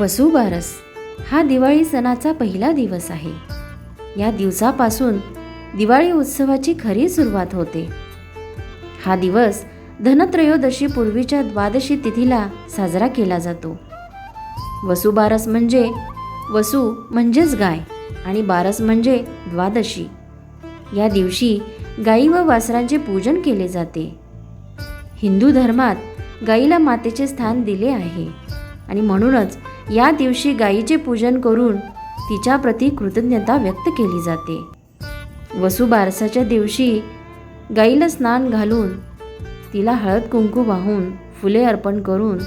वसुबारस हा दिवाळी सणाचा पहिला दिवस आहे. या दिवसापासून दिवाळी उत्सवाची खरी सुरुवात होते. हा दिवस धनत्रयोदशी पूर्वीच्या द्वादशी तिथीला साजरा केला जातो. वसुबारस म्हणजे वसू म्हणजेच गाय आणि बारस म्हणजे द्वादशी. या दिवशी गाई व वासरांचे पूजन केले जाते. हिंदू धर्मात गाईला मातेचे स्थान दिले आहे आणि म्हणूनच या दिवशी गायीचे पूजन करून तिच्याप्रती कृतज्ञता व्यक्त केली जाते. वसुबारसाच्या दिवशी गाईला स्नान घालून तिला हळद कुंकू वाहून फुले अर्पण करून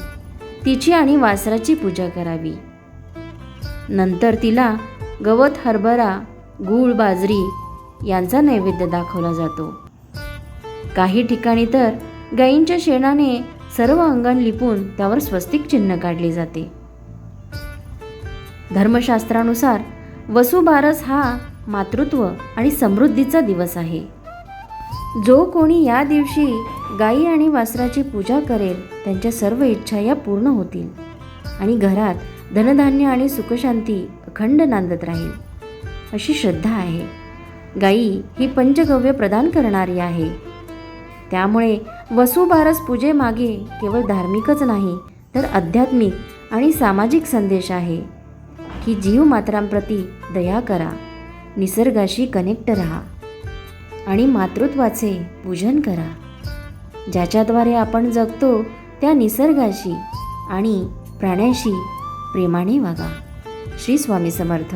तिची आणि वासराची पूजा करावी. नंतर तिला गवत हरभरा गूळ बाजरी यांचा नैवेद्य दाखवला जातो. काही ठिकाणी तर गायींच्या शेणाने सर्व अंगण लिपून त्यावर स्वस्तिक चिन्ह काढले जाते. धर्मशास्त्रानुसार वसुबारस हा मातृत्व आणि समृद्धीचा दिवस आहे. जो कोणी या दिवशी गाई आणि वासराची पूजा करेल त्यांच्या सर्व इच्छा या पूर्ण होतील आणि घरात धनधान्य आणि सुखशांती अखंड नांदत राहील अशी श्रद्धा आहे. गाई ही पंचगव्य प्रदान करणारी आहे. त्यामुळे वसुबारस पूजेमागे केवळ धार्मिकच नाही तर आध्यात्मिक आणि सामाजिक संदेश आहे. की जीव मात्रांप्रती दया करा. निसर्गाशी कनेक्ट राहा आणि मातृत्वाचे पूजन करा. ज्याच्याद्वारे आपण जगतो त्या निसर्गाशी आणि प्राण्याशी प्रेमाने वागा. श्री स्वामी समर्थ.